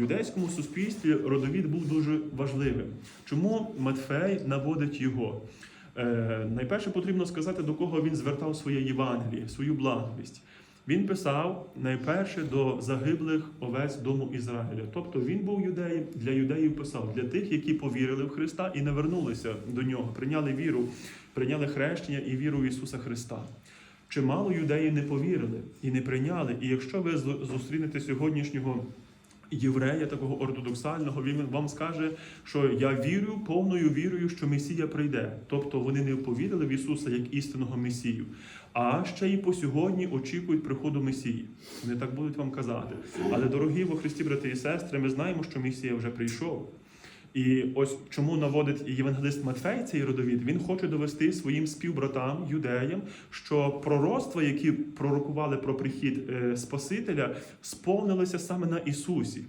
Юдейському суспільстві родовід був дуже важливим. Чому Матфей наводить його? Е, найперше потрібно сказати, до кого він звертав своє Євангеліє, свою благовість. Він писав найперше до загиблих овець дому Ізраїля. Тобто він був юдеєм, для юдеїв писав, для тих, які повірили в Христа і не вернулися до нього, прийняли віру, прийняли хрещення і віру в Ісуса Христа. Чимало юдеїв не повірили і не прийняли. І якщо ви зустрінете сьогоднішнього єврея, такого ортодоксального, він вам скаже, що я вірю повною вірою, що Месія прийде. Тобто вони не повірили в Ісуса як істинного Месію, а ще й по сьогодні очікують приходу Месії. Вони так будуть вам казати. Але, дорогі во Христі, брати і сестри, ми знаємо, що Месія вже прийшов. І ось чому наводить євангелист Матфей цей родовід, він хоче довести своїм співбратам, юдеям, що пророцтва, які пророкували про прихід е, Спасителя, сповнилися саме на Ісусі.